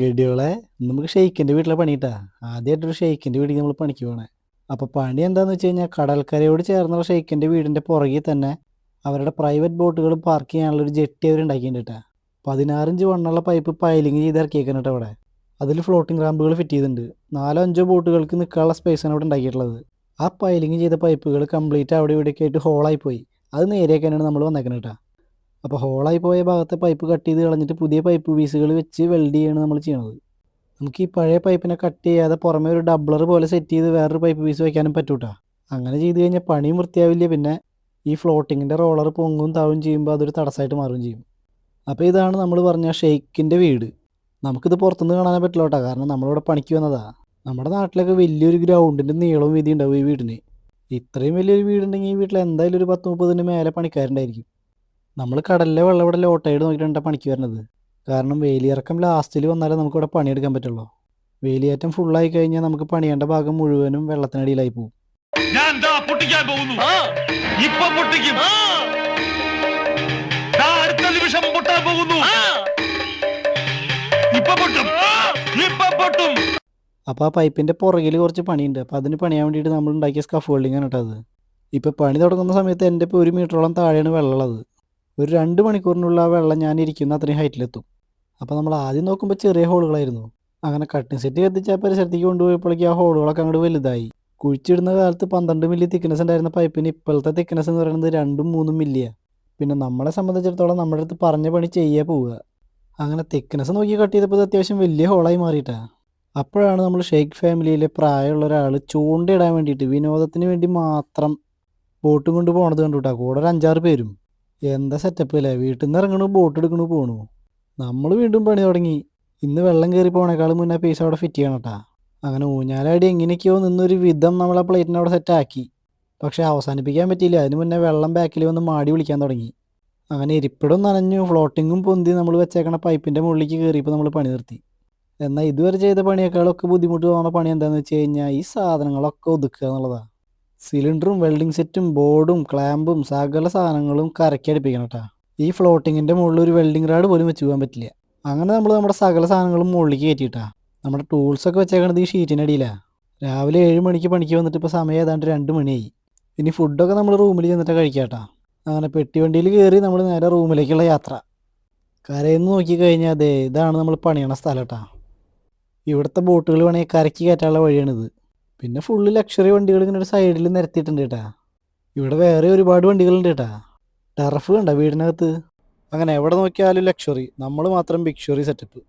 ഗഡിയോളെ നമുക്ക് ഷെയ്ക്കിന്റെ വീട്ടിലെ പണിയിട്ടാ. ആദ്യമായിട്ടൊരു ഷെയ്ക്കിന്റെ വീട്ടിൽ നമ്മൾ പണിക്ക് പോകണേ അപ്പോൾ പണി എന്താണെന്ന് വെച്ച് കഴിഞ്ഞാൽ കടൽക്കരയോട് ചേർന്നുള്ള ഷെയ്ക്കിന്റെ വീടിന്റെ പുറകിൽ തന്നെ അവരുടെ പ്രൈവറ്റ് ബോട്ടുകൾ പാർക്ക് ചെയ്യാനുള്ള ഒരു ജെട്ടി അവർ ഉണ്ടാക്കിയിട്ടുണ്ട് പതിനാറിഞ്ച് വണ്ണുള്ള പൈപ്പ് പൈലിങ് ചെയ്ത് ഇറക്കിയേക്കണം അവിടെ അതിൽ ഫ്ലോട്ടിംഗ് റാമ്പുകൾ ഫിറ്റ് ചെയ്തിട്ടുണ്ട്. നാലോ അഞ്ചോ ബോട്ടുകൾക്ക് നിൽക്കാനുള്ള സ്പേസാണ് അവിടെ ഉണ്ടാക്കിയിട്ടുള്ളത്. ആ പൈലിങ് ചെയ്ത പൈപ്പുകൾ കംപ്ലീറ്റ് അവിടെ ഇവിടെയൊക്കെ ആയിട്ട് ഹോളായി പോയി. അത് നേരെയൊക്കെയാണ് നമ്മൾ വന്നേക്കുന്നത് കേട്ടോ അപ്പോൾ ഹോളായി പോയ ഭാഗത്തെ പൈപ്പ് കട്ട് ചെയ്ത് കളഞ്ഞിട്ട് പുതിയ പൈപ്പ് പീസുകൾ വെച്ച് വെൽഡ് ചെയ്യാണ് നമ്മൾ ചെയ്യണത്. നമുക്ക് ഈ പഴയ പൈപ്പിനെ കട്ട് ചെയ്യാതെ പുറമെ ഒരു ഡബ്ലർ പോലെ സെറ്റ് ചെയ്ത് വേറൊരു പൈപ്പ് പീസ് വയ്ക്കാനും പറ്റൂട്ടാ. അങ്ങനെ ചെയ്ത് കഴിഞ്ഞാൽ പണിയും വൃത്തിയാവില്ല പിന്നെ ഈ ഫ്ലോട്ടിങ്ങിന്റെ റോളർ പൊങ്ങും താഴും ചെയ്യുമ്പോൾ അതൊരു തടസ്സമായിട്ട് മാറുകയും ചെയ്യും. അപ്പോൾ ഇതാണ് നമ്മൾ പറഞ്ഞ ഷെയ്ക്കിന്റെ വീട്. നമുക്കിത് പുറത്തുനിന്ന് കാണാനേ പറ്റില്ല കേട്ടോ കാരണം നമ്മളിവിടെ പണിക്ക് വന്നതാ. നമ്മുടെ നാട്ടിലൊക്കെ വലിയൊരു ഗ്രൗണ്ടിന്റെ നീളവും വീതി ഉണ്ടാവും ഈ വീടിന്. ഇത്രയും വലിയൊരു വീടുണ്ടെങ്കിൽ ഈ വീട്ടിൽ എന്തായാലും ഒരു പത്ത് മുപ്പതിന് മേലെ പണിക്കാരുണ്ടായിരിക്കും. നമ്മൾ കടലിലെ വെള്ളം ഇവിടെ ലോട്ടായിട്ട് നോക്കിയിട്ടാണ് പണിക്ക് വരുന്നത്. കാരണം വേലിയിറക്കം ലാസ്റ്റിൽ വന്നാലേ നമുക്ക് ഇവിടെ പണിയെടുക്കാൻ പറ്റുള്ളൂ. വേലിയേറ്റം ഫുള്ളായി കഴിഞ്ഞാൽ നമുക്ക് പണിയേണ്ട ഭാഗം മുഴുവനും വെള്ളത്തിനടിയിലായി പോകും. ഞാൻ ദാ പൊട്ടിക്കാൻ പോകുന്നു. ഇപ്പൊ പൊട്ടിക്കും. ദാ അടുത്ത നിമിഷം പൊട്ടാൻ പോകുന്നു. ഇപ്പൊ പൊട്ടും. ഇപ്പൊ പൊട്ടും. അപ്പോൾ ആ പൈപ്പിന്റെ പുറകിൽ കുറച്ച് പണിയുണ്ട്. അപ്പോൾ അതിന് പണിയാൻ വേണ്ടിയിട്ട് നമ്മൾ ഉണ്ടാക്കിയ സ്കഫ് ഹോൾഡിങ് ആണ് കേട്ടോ അത്. ഇപ്പോൾ പണി തുടങ്ങുന്ന സമയത്ത് എന്റെ ഇപ്പൊ ഒരു മീറ്ററോളം താഴെയാണ് വെള്ളമുള്ളത്. ഒരു രണ്ട് മണിക്കൂറിനുള്ള വെള്ളം ഞാൻ ഇരിക്കുന്ന അത്രയും ഹൈറ്റിലെത്തും അപ്പോൾ നമ്മൾ ആദ്യം നോക്കുമ്പോൾ ചെറിയ ഹോളുകളായിരുന്നു അങ്ങനെ കട്ടിങ് സെറ്റ് കത്തിച്ച് ആ പരിസരത്തേക്ക് കൊണ്ടുപോയപ്പോഴേക്കും ആ ഹോളുകളൊക്കെ അങ്ങോട്ട് വലുതായി. കുഴിച്ചിടുന്ന കാലത്ത് പന്ത്രണ്ട് മില്ലി തിക്നെസ് ഉണ്ടായിരുന്ന പൈപ്പിന് ഇപ്പോഴത്തെ തിക്നെസ് എന്ന് പറയുന്നത് രണ്ടും മൂന്നും മില്ലിയാണ് പിന്നെ നമ്മളെ സംബന്ധിച്ചിടത്തോളം നമ്മുടെ അടുത്ത് പറഞ്ഞ പണി ചെയ്യാൻ പോവുക. അങ്ങനെ തിക്നെസ് നോക്കി കട്ട് ചെയ്തപ്പോൾ അത്യാവശ്യം വലിയ ഹോളായി മാറിയിട്ടാണ് അപ്പോഴാണ് നമ്മൾ ഷെയ്ഖ് ഫാമിലിയിലെ പ്രായമുള്ള ഒരാൾ ചൂണ്ടയിടാൻ വേണ്ടിയിട്ട് വിനോദത്തിന് വേണ്ടി മാത്രം ബോട്ടും കൊണ്ട് പോണത് കണ്ടുട്ടാ. കൂടെ ഒരു അഞ്ചാറ് പേരും. എന്താ സെറ്റപ്പ് അല്ലേ വീട്ടിൽ നിന്ന് ഇറങ്ങണു ബോട്ട് എടുക്കണു പോണു. നമ്മൾ വീണ്ടും പണി തുടങ്ങി. ഇന്ന് വെള്ളം കയറി പോണേക്കാളും മുന്നേ പീസ് അവിടെ ഫിറ്റ് ചെയ്യണം അങ്ങനെ ഊഞ്ഞാലാടി എങ്ങനെയൊക്കെയോ നിന്നൊരു വിധം നമ്മളെ പ്ലേറ്റിനെ അവിടെ സെറ്റാക്കി പക്ഷേ അവസാനിപ്പിക്കാൻ പറ്റിയില്ല. അതിന് മുന്നേ വെള്ളം ബാക്കിൽ വന്ന് മാടി വിളിക്കാൻ തുടങ്ങി. അങ്ങനെ ഇരിപ്പിടം നനഞ്ഞു ഫ്ലോട്ടിങ്ങും പൊന്തി നമ്മൾ വെച്ചേക്കണ പൈപ്പിന്റെ മുകളിലേക്ക് കയറിയപ്പോൾ നമ്മൾ പണി നിർത്തി. എന്നാൽ ഇതുവരെ ചെയ്ത പണിയേക്കാളൊക്കെ ബുദ്ധിമുട്ട് തോന്നുന്ന പണി എന്താണെന്ന് വെച്ച് കഴിഞ്ഞാൽ ഈ സാധനങ്ങളൊക്കെ ഒതുക്കുക എന്നുള്ളതാണ് സിലിണ്ടറും വെൽഡിംഗ് സെറ്റും ബോർഡും ക്ലാമ്പും സകല സാധനങ്ങളും കരക്കി അടിപ്പിക്കണം കേട്ടോ ഈ ഫ്ലോട്ടിങ്ങിന്റെ മുകളിൽ ഒരു വെൽഡിംഗ് റാഡ് പോലും വെച്ച് പോകാൻ പറ്റില്ല. അങ്ങനെ നമ്മൾ നമ്മുടെ സകല സാധനങ്ങളും മുകളിലേക്ക് കയറ്റിയിട്ടാ. നമ്മുടെ ടൂൾസൊക്കെ വെച്ചേക്കണത് ഈ ഷീറ്റിനടിയിലാണ് രാവിലെ ഏഴ് മണിക്ക് പണിക്ക് വന്നിട്ട് ഇപ്പോൾ സമയം ഏതാണ്ട് രണ്ട് മണിയായി. ഇനി ഫുഡൊക്കെ നമ്മൾ റൂമിൽ ചെന്നിട്ട് കഴിക്കാട്ടാ. അങ്ങനെ പെട്ടിവണ്ടിയിൽ കയറി നമ്മൾ നേരെ റൂമിലേക്കുള്ള യാത്ര. കരയിൽ നിന്ന് നോക്കി കഴിഞ്ഞാൽ അതെ ഇതാണ് നമ്മൾ പണിയണ സ്ഥലം കേട്ടാ ഇവിടുത്തെ ബോട്ടുകൾ വേണമെങ്കിൽ കരയ്ക്ക് കയറ്റാനുള്ള വഴിയാണിത്. പിന്നെ ഫുള്ള് ലക്ഷറി വണ്ടികൾ ഇങ്ങനെ ഒരു സൈഡിൽ നിരത്തിയിട്ടുണ്ട് കേട്ടാ ഇവിടെ വേറെ ഒരുപാട് വണ്ടികളുണ്ട് കേട്ടാ ടർഫ് കണ്ട വീടിനകത്ത്. അങ്ങനെ എവിടെ നോക്കിയാലും ലക്ഷറി നമ്മൾ മാത്രം ബിക്ഷറി സെറ്റപ്പ്